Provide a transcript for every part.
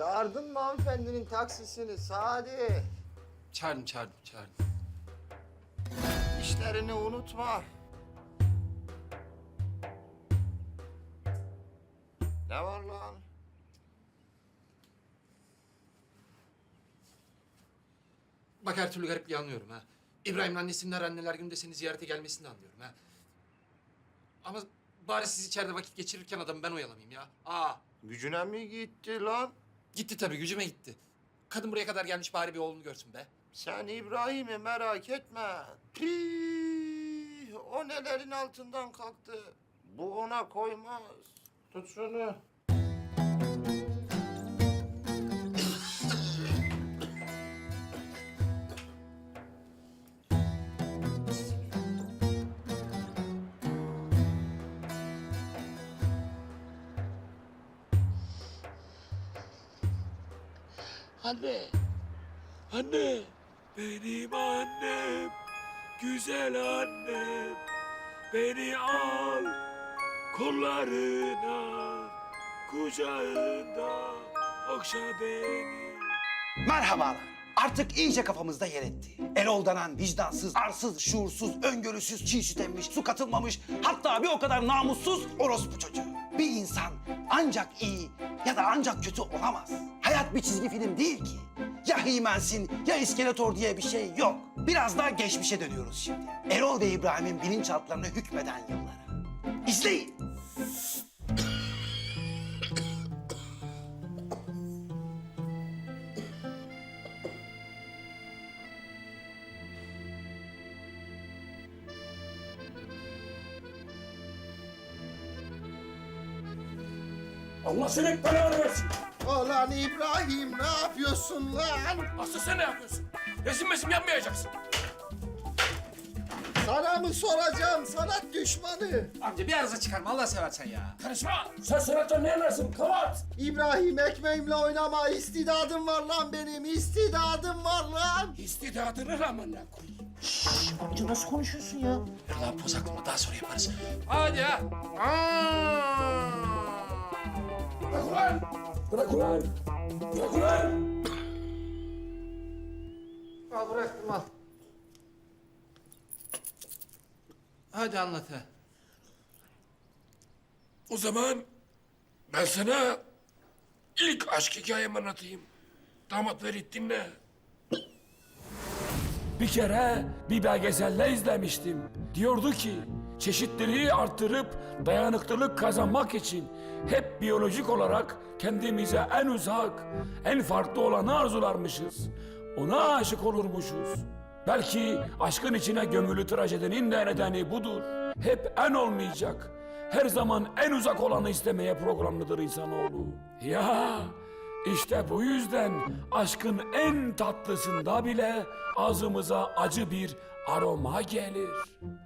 Çağırdın mı hanımefendinin taksisini Sadi? Çağırdım, çağırdım, çağırdım. İşlerini unutma. Ne var lan? Bak her türlü garipliği anlıyorum ha. İbrahim'in annesinin her anneler gününde seni ziyarete gelmesini de anlıyorum ha. Ama bari siz içeride vakit geçirirken adamı ben oyalamayayım ya. Aa, Gücüne mi gitti lan? Gitti tabii, gücüme gitti. Kadın buraya kadar gelmiş bari bir oğlunu görsün be. Sen İbrahim'i merak etme. Pih, o nelerin altından kalktı. Bu ona koymaz. Tut şunu. Anne. Anne. Benim annem. Güzel annem. Beni al kollarına. Kucağında okşa beni. Merhabalar. Artık iyice kafamızda yer etti. Erol denen vicdansız, arsız, şuursuz, öngörüsüz, çiğ süt emmiş, su katılmamış, hatta bir o kadar namussuz orospu çocuğu. Bir insan ancak iyi ya da ancak kötü olamaz. Hayat bir çizgi film değil ki. Ya Himensin ya İskeletor diye bir şey yok. Biraz daha geçmişe dönüyoruz şimdi. Erol ve İbrahim'in bilinçaltlarına hükmeden yıllara. İzleyin. Allah senin belanı versin. Ulan İbrahim ne yapıyorsun lan? Asıl sen ne yapıyorsun? Resim mesim yapmayacaksın. Sana mı soracağım sanat düşmanı? Amca bir arıza çıkarma Allah seversen ya. Karışma. Sen sanattan ne anlarsın? Kavat. İbrahim ekmeğimle oynama istidadım var lan benim istidadım var lan. İstidadını amına koyayım. Amca nasıl konuşuyorsun ya? Dur lan poz aklıma daha sonra yaparız. Hadi ha. Bırak ulan. Bırak ulan. Bırak ulan. Al bıraktım al. Hadi anlat ha. O zaman ben sana ilk aşk hikayemi anlatayım. Damat Ferit dinle. Bir kere bir belgeselde izlemiştim. Diyordu ki çeşitliliği arttırıp dayanıklılık kazanmak için hep biyolojik olarak kendimize en uzak, en farklı olanı arzularmışız. Ona aşık olurmuşuz. Belki aşkın içine gömülü trajedinin de nedeni budur. Hep en olmayacak, her zaman en uzak olanı istemeye programlıdır insanoğlu. Ya işte bu yüzden aşkın en tatlısında bile ağzımıza acı bir aroma gelir.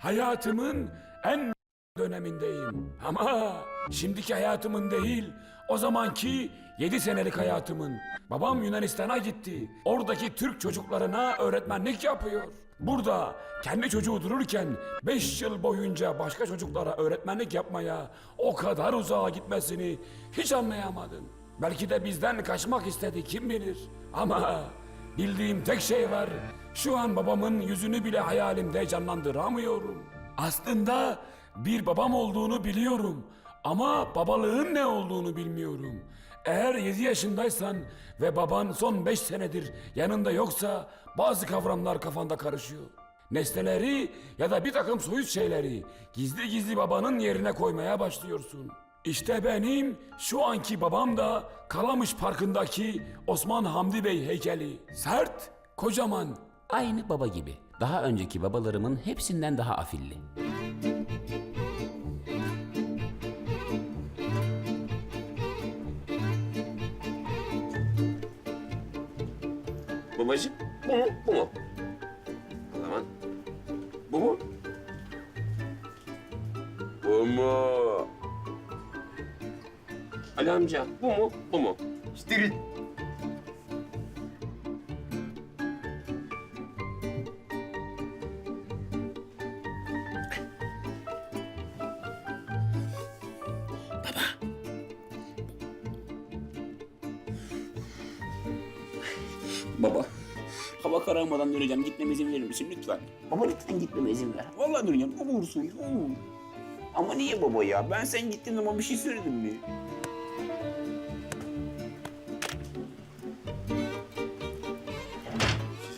Hayatımın en dönemindeyim. Ama şimdiki hayatımın değil, o zamanki yedi senelik hayatımın. Babam Yunanistan'a gitti. Oradaki Türk çocuklarına öğretmenlik yapıyor. Burada kendi çocuğu dururken beş yıl boyunca başka çocuklara öğretmenlik yapmaya o kadar uzağa gitmesini hiç anlayamadım. Belki de bizden kaçmak istedi kim bilir. Ama bildiğim tek şey var. Şu an babamın yüzünü bile hayalimde canlandıramıyorum. Aslında bir babam olduğunu biliyorum ama babalığın ne olduğunu bilmiyorum. Eğer 7 yaşındaysan ve baban son 5 senedir yanında yoksa bazı kavramlar kafanda karışıyor. Nesneleri ya da bir takım soyut şeyleri gizli gizli babanın yerine koymaya başlıyorsun. İşte benim şu anki babam da Kalamış Parkı'ndaki Osman Hamdi Bey heykeli. Sert, kocaman, Aynı baba gibi. Daha önceki babalarımın hepsinden daha afilli. Babacığım bu mu bu mu? O zaman bu mu? Bu mu? Ali amca bu mu bu mu? İşte Baba, hava kararmadan döneceğim. Gitmeme izin verir misin lütfen? Baba lütfen gitmeme izin ver. Vallahi döneceğim. Ne olur. Ama niye baba ya? Ben sen gittiğin zaman bir şey söyledim mi?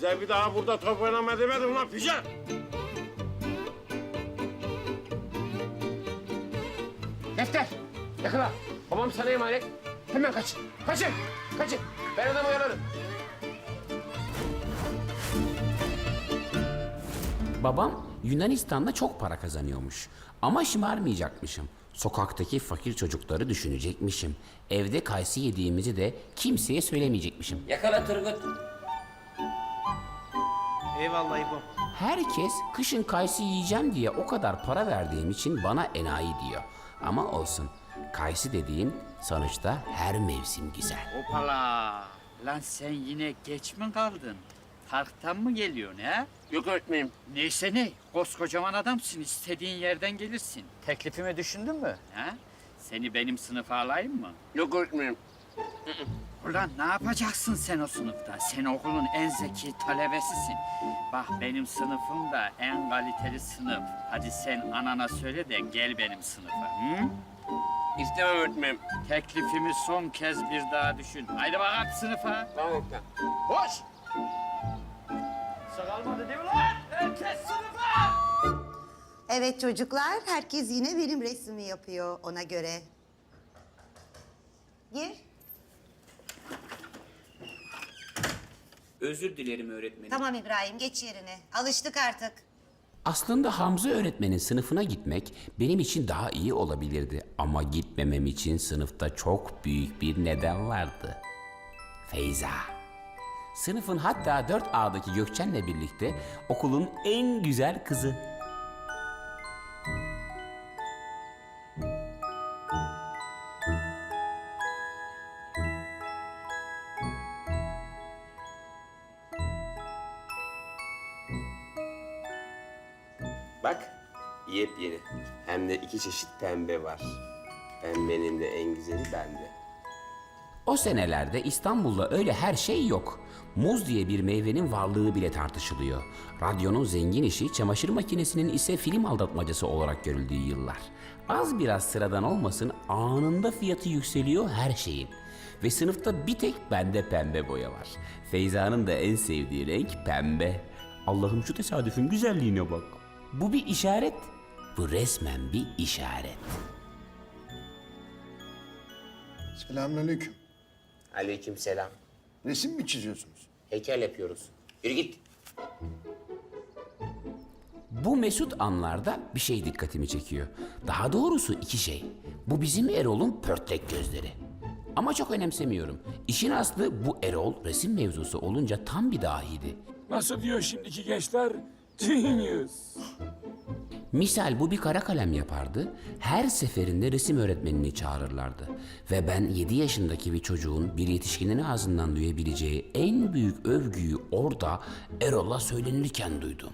Size bir daha burada top oynama demedim lan Fican. Defter, yakala. Babam sana emanet. Hemen kaç. Kaçın, kaçın. Ben adamı oyalarım. Babam Yunanistan'da çok para kazanıyormuş. Ama şımarmayacakmışım. Sokaktaki fakir çocukları düşünecekmişim. Evde kayısı yediğimizi de kimseye söylemeyecekmişim. Yakala Turgut. Eyvallah İbo. Herkes kışın kayısı yiyeceğim diye o kadar para verdiğim için bana enayi diyor. Ama olsun. Kayısı dediğin sonuçta her mevsim güzel. Hopala! Lan sen yine geç mi kaldın? Parktan mı geliyorsun ha? Yok öğretmenim. Neyse ne, koskocaman adamsın, istediğin yerden gelirsin. Teklifimi düşündün mü? Ha? Seni benim sınıfa alayım mı? Yok öğretmenim. Ulan ne yapacaksın sen o sınıfta? Sen okulun en zeki talebesisin. Bak benim sınıfım da en kaliteli sınıf. Hadi sen anana söyle de gel benim sınıfa. Hı? İstemem öğretmenim. Teklifimi son kez bir daha düşün. Haydi bakalım sınıfa. Tamam öğretmenim. Hoş! Sakalmadı değil mi lan? Herkes sınıfa! Evet çocuklar, herkes yine benim resmimi yapıyor ona göre. Gir. Özür dilerim öğretmenim. Tamam İbrahim, geç yerine. Alıştık artık. Aslında Hamza öğretmenin sınıfına gitmek benim için daha iyi olabilirdi. Ama gitmemem için sınıfta çok büyük bir neden vardı. Feyza. Sınıfın hatta 4A'daki Gökçen'le birlikte okulun en güzel kızı. Bak yepyeni. Hem de iki çeşit pembe var. Pembenin de en güzeli bende. O senelerde İstanbul'da öyle her şey yok. Muz diye bir meyvenin varlığı bile tartışılıyor. Radyonun zengin işi, çamaşır makinesinin ise film aldatmacası olarak görüldüğü yıllar. Az biraz sıradan olmasın anında fiyatı yükseliyor her şeyin. Ve sınıfta bir tek bende pembe boya var. Feyza'nın da en sevdiği renk pembe. Allah'ım şu tesadüfün güzelliğine bak. Bu bir işaret. Bu resmen bir işaret. Selamünaleyküm. Aleyküm selam. Resim mi çiziyorsunuz? Heykel yapıyoruz. Yürü git. Bu mesut anlarda bir şey dikkatimi çekiyor. Daha doğrusu iki şey. Bu bizim Erol'un pörtlek gözleri. Ama çok önemsemiyorum. İşin aslı bu Erol resim mevzusu olunca tam bir dahiydi. Nasıl diyor şimdiki gençler? Genius. Misal bu bir kara kalem yapardı. Her seferinde resim öğretmenini çağırırlardı. Ve ben 7 yaşındaki bir çocuğun bir yetişkinin ağzından duyabileceği en büyük övgüyü orada Erol'a söylenirken duydum.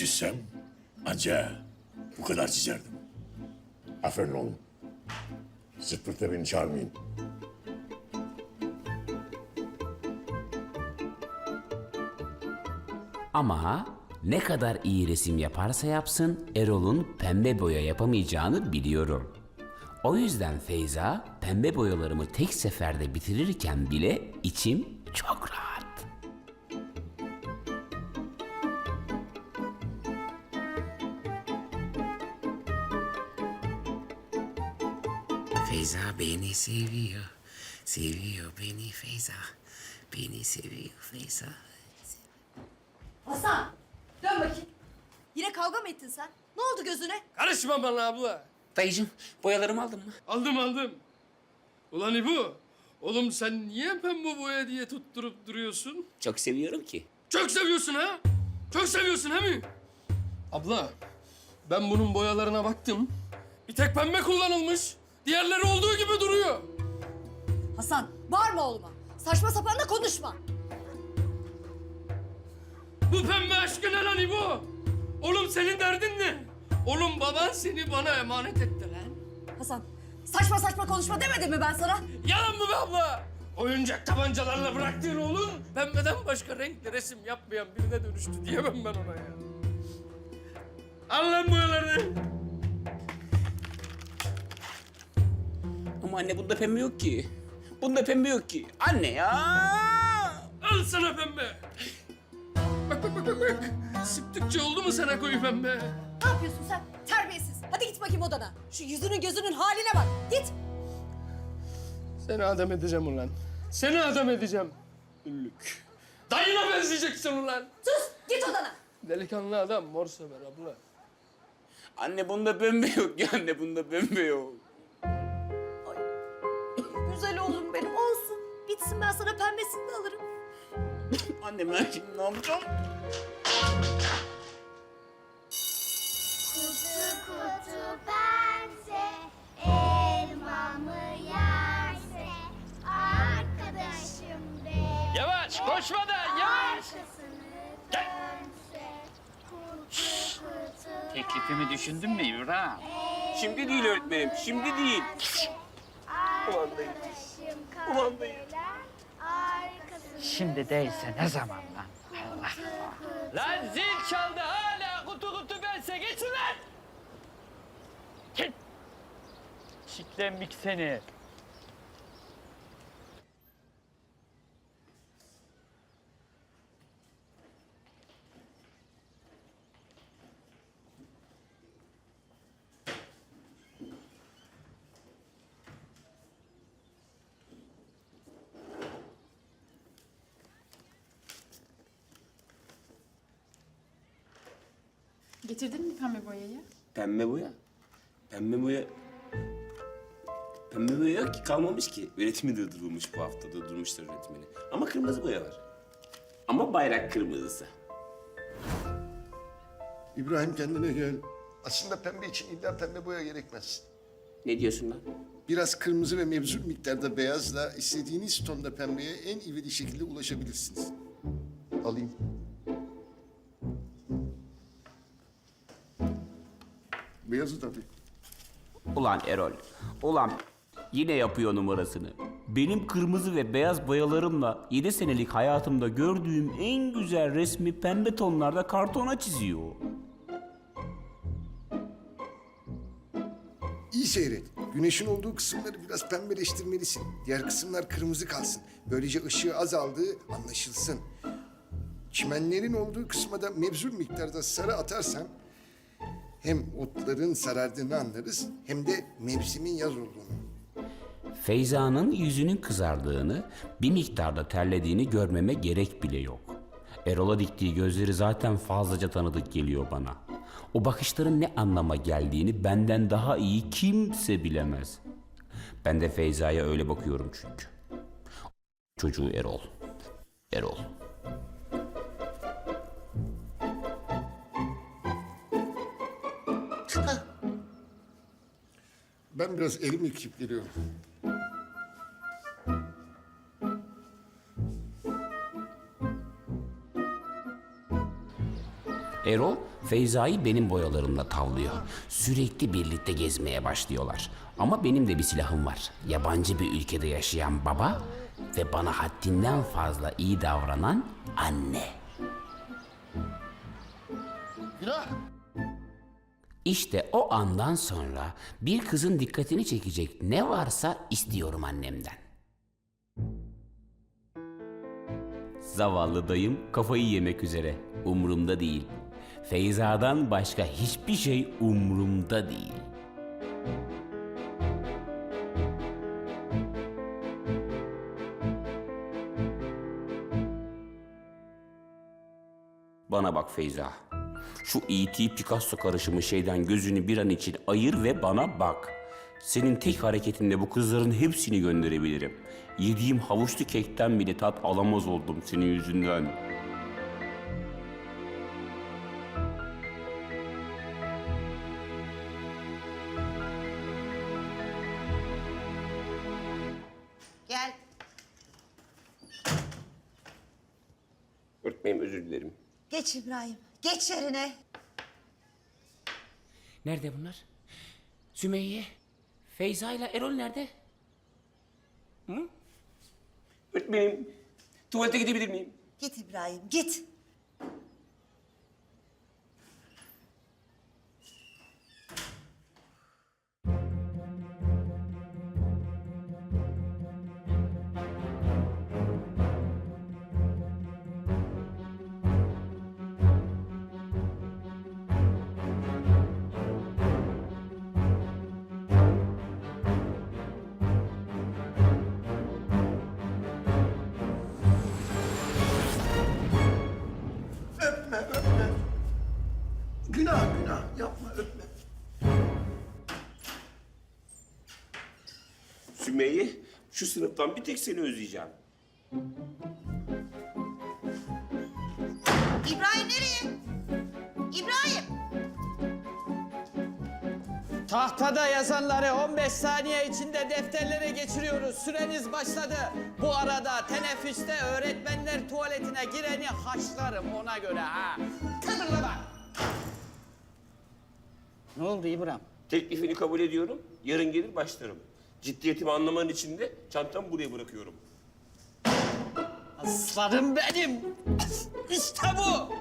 Çizsem anca bu kadar çizerdim. Aferin oğlum. Zıppırta beni çağırmayın. Ama ne kadar iyi resim yaparsa yapsın Erol'un pembe boya yapamayacağını biliyorum. O yüzden Feyza pembe boyalarımı tek seferde bitirirken bile içim çok Feyza beni seviyor. Seviyor beni Feyza. Beni seviyor Feyza. Hasan dön bakayım. Yine kavga mı ettin sen? Ne oldu gözüne? Karışma bana abla. Dayıcım boyalarımı aldın mı? Aldım aldım. Ulan İbo, oğlum sen niye pembe boya diye tutturup duruyorsun? Çok seviyorum ki. Çok seviyorsun ha? Çok seviyorsun he mi? Abla, Ben bunun boyalarına baktım. Bir tek pembe kullanılmış. Diğerleri olduğu gibi duruyor. Hasan bağırma oğluma. Saçma sapan da konuşma. Bu pembe aşkı ne lan İbo? Oğlum senin derdin ne? Oğlum baban seni bana emanet etti lan. Hasan saçma saçma konuşma demedim mi ben sana? Yalan mı be abla? Oyuncak tabancalarla bıraktığın oğlun pembeden başka renkli resim yapmayan birine dönüştü diyemem ben ona ya. Al lan boyalarını. Ama anne bunda pembe yok ki. Bunda pembe yok ki. Anne ya. Al sana pembe. Bak bak bak bak bak. Sıktıkça oldu mu sana koyu pembe? Ne yapıyorsun sen? Terbiyesiz. Hadi git bakayım odana. Şu yüzünün gözünün haline bak. Git. Seni adam edeceğim ulan. Seni adam edeceğim. Üllük. Dayına benzeyeceksin ulan. Sus git odana. Delikanlı adam mor sever abla. Anne bunda pembe yok ya anne bunda pembe yok. Bitsin ben sana pembesini de alırım. Anne ben şimdi ne yapacağım? Kutu kutu pense elmamı yerse arkadaşım de Yavaş koşmadan yavaş. Teklifimi düşündün mü İbrahim? Şimdi değil öğretmenim şimdi değil. arkadaşım kahveler arkasını Şimdi değilse ne zaman lan? Allah. Lan zil çaldı hala kutu kutu bense geçin lan. Git. Şiklenmik seni. Getirdin mi pembe boyayı? Pembe boya. Pembe boya... Pembe boya yok ki kalmamış ki. Üretimi durdurulmuş bu hafta durdurmuşlar üretimini. Ama kırmızı boya var. Ama bayrak kırmızısı. İbrahim kendine gel. Aslında pembe için illa pembe boya gerekmez. Ne diyorsun lan? Biraz kırmızı ve mevcut miktarda beyazla istediğiniz tonda pembeye en ivedi şekilde ulaşabilirsiniz. Alayım. Beyazı tabii. Ulan Erol. Ulan yine yapıyor numarasını. Benim kırmızı ve beyaz boyalarımla 7 senelik hayatımda gördüğüm en güzel resmi pembe tonlarda kartona çiziyor. İyi seyret. Güneşin olduğu kısımları biraz pembeleştirmelisin. Diğer kısımlar kırmızı kalsın. Böylece ışığı azaldığı anlaşılsın. Çimenlerin olduğu kısma da mevzul miktarda sarı atarsan hem otların sarardığını anlarız hem de mevsimin yaz olduğunu. Feyza'nın yüzünün kızardığını, bir miktarda terlediğini görmeme gerek bile yok. Erol'a diktiği gözleri zaten fazlaca tanıdık geliyor bana. O bakışların ne anlama geldiğini benden daha iyi kimse bilemez. Ben de Feyza'ya öyle bakıyorum çünkü. Çocuğu Erol. Erol. Ben biraz elim yıkayıp geliyorum. Erol, Feyza'yı benim boyalarımla tavlıyor. Sürekli birlikte gezmeye başlıyorlar. Ama benim de bir silahım var. Yabancı bir ülkede yaşayan baba ve bana haddinden fazla iyi davranan anne. İşte o andan sonra bir kızın dikkatini çekecek ne varsa istiyorum annemden. Zavallı dayım kafayı yemek üzere. Umrumda değil. Feyza'dan başka hiçbir şey umrumda değil. Bana bak Feyza. Şu E.T. Picasso karışımı şeyden gözünü bir an için ayır ve bana bak. Senin tek hareketinde bu kızların hepsini gönderebilirim. Yediğim havuçlu kekten bile tat alamaz oldum senin yüzünden. Gel. Örtmeyim özür dilerim. Geç İbrahim, geç yerine. Nerede bunlar? Sümeyye, Feyza ile Erol nerede? Öğretmenim tuvalete gidebilir miyim? Git İbrahim, git. Şu sınıftan bir tek seni özleyeceğim. İbrahim nereye? İbrahim! Tahtada yazanları 15 saniye içinde defterlere geçiriyoruz. Süreniz başladı. Bu arada teneffüste öğretmenler tuvaletine gireni haşlarım ona göre ha. Kıpırdama. Ne oldu İbrahim? Teklifini kabul ediyorum. Yarın gelir başlarım. Ciddiyetimi anlaman için de çantamı buraya bırakıyorum. Aslanım benim. İşte bu.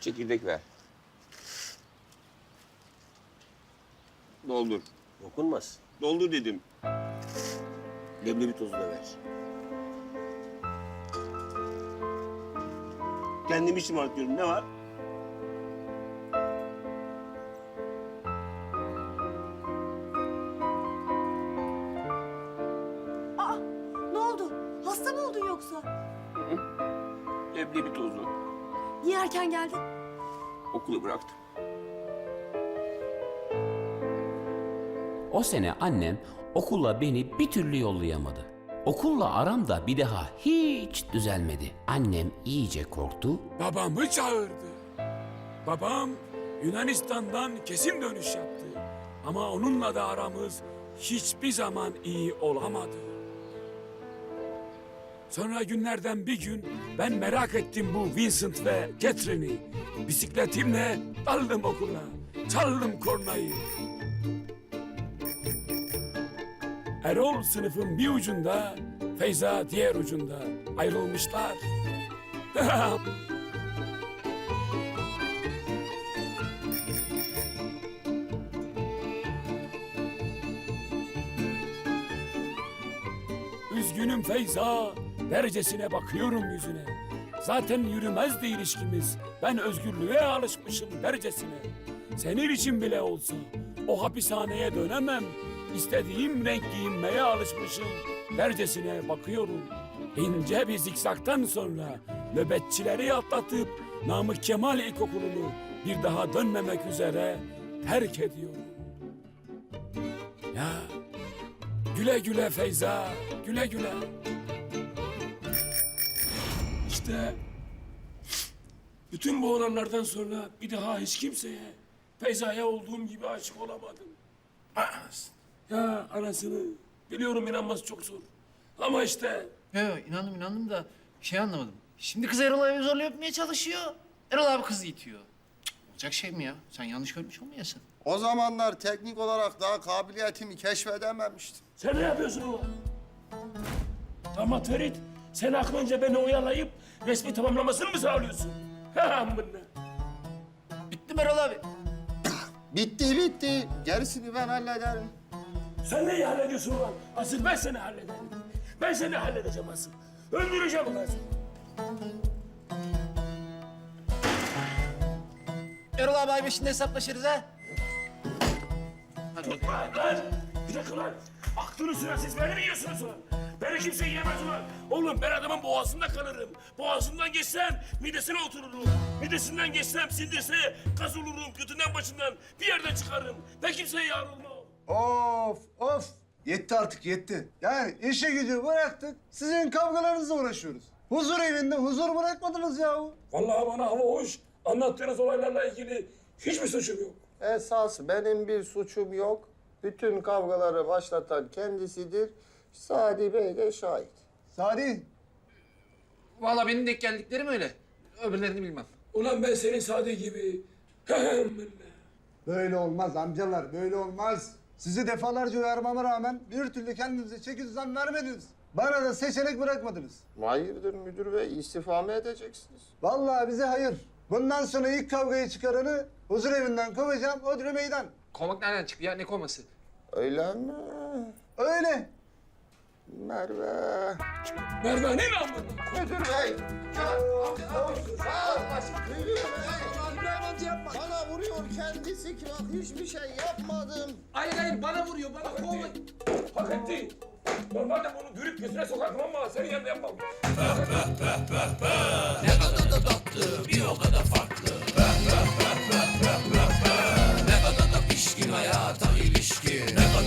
Çekirdek ver. Doldur. Dokunmaz. Doldur dedim. Leblebi tozu da ver. Kendimi şımartıyorum. Ne var? Hasta mı oldun yoksa? Leblebi tozu. Niye erken geldin? Okulu bıraktım. O sene annem okula beni bir türlü yollayamadı. Okulla aram da bir daha hiç düzelmedi. Annem iyice korktu. Babamı çağırdı. Babam Yunanistan'dan kesin dönüş yaptı. Ama onunla da aramız hiçbir zaman iyi olamadı. Sonra günlerden bir gün ben merak ettim bu Vincent ve Catherine'i. Bisikletimle daldım okula. Çaldım kornayı. Erol sınıfın bir ucunda, Feyza diğer ucunda ayrılmışlar. Üzgünüm Feyza. Derecesine bakıyorum yüzüne. Zaten yürümezdi ilişkimiz. Ben özgürlüğe alışmışım derecesine. Senin için bile olsa o hapishaneye dönemem. İstediğim renk giyinmeye alışmışım. Dercesine bakıyorum. İnce bir zikzaktan sonra nöbetçileri atlatıp Namık Kemal İlkokulu'nu bir daha dönmemek üzere terk ediyorum. Ya Güle güle Feyza, güle güle. İşte bütün bu olanlardan sonra bir daha hiç kimseye Feyza'ya olduğum gibi aşık olamadım. Ya anasını biliyorum inanması çok zor. Ama işte Yo, yo, inandım inandım da şey anlamadım. Şimdi kız Erol abi zorla öpmeye çalışıyor. Erol abi kızı itiyor. Cık, olacak şey mi ya? Sen yanlış görmüş olmayasın. O zamanlar teknik olarak daha kabiliyetimi keşfedememiştim. sen ne yapıyorsun ulan? Ama Ferit sen aklınca beni oyalayıp resmi tamamlamasını mı sağlıyorsun? Ha amına. Bitti mi Erol abi? Bitti bitti. Gerisini ben hallederim. Sen neyi hallediyorsun ulan? Asıl ben seni hallederim. Ben seni halledeceğim asıl. Öldüreceğim ulan seni. Erol abi ay beşinde hesaplaşırız ha. Lan, lan! Bir dakika lan! Aklını süren siz beni mi yiyorsunuz ulan? Beni kimse yiyemez ulan. Oğlum ben adamın boğazında kalırım. Boğazından geçsem midesine otururum. Midesinden geçsem sindirse gaz olurum. Götünden başından bir yerden çıkarım. Ben kimseye yar olmam. Of of. Yetti artık yetti. Yani işe gücü bıraktık. Sizin kavgalarınızla uğraşıyoruz. Huzur evinde huzur bırakmadınız yahu. Vallahi bana hava hoş. Anlattığınız olaylarla ilgili hiçbir suçum yok. Esas benim bir suçum yok. Bütün kavgaları başlatan kendisidir. Sadi Bey de şahit. Sadi. Vallahi benim denk geldiklerim öyle. Öbürlerini bilmem. Ulan ben senin Sadi gibi. Böyle olmaz amcalar, böyle olmaz. Sizi defalarca uyarmama rağmen bir türlü kendinize çeki düzen vermediniz. Bana da seçenek bırakmadınız. Hayırdır müdür bey istifa mı edeceksiniz? Vallahi bize hayır. Bundan sonra ilk kavgayı çıkaranı huzur evinden kovacağım, Odri meydan. Kovmak nereden çıktı ya? Ne kovması? Öyle mi? Öyle. Merve. Merve ne lan bu? Müdür bey. İbrahim amca yapma. Bana vuruyor kendisi ki bak hiçbir şey yapmadım. Hayır hayır bana vuruyor. Bana kovma. Hak etti. Normalde bunu dürüp gözüne sokardım ama senin yanında yapmam. Bir o kadar farklı ilişkin hayata ilişkin. Ne kadar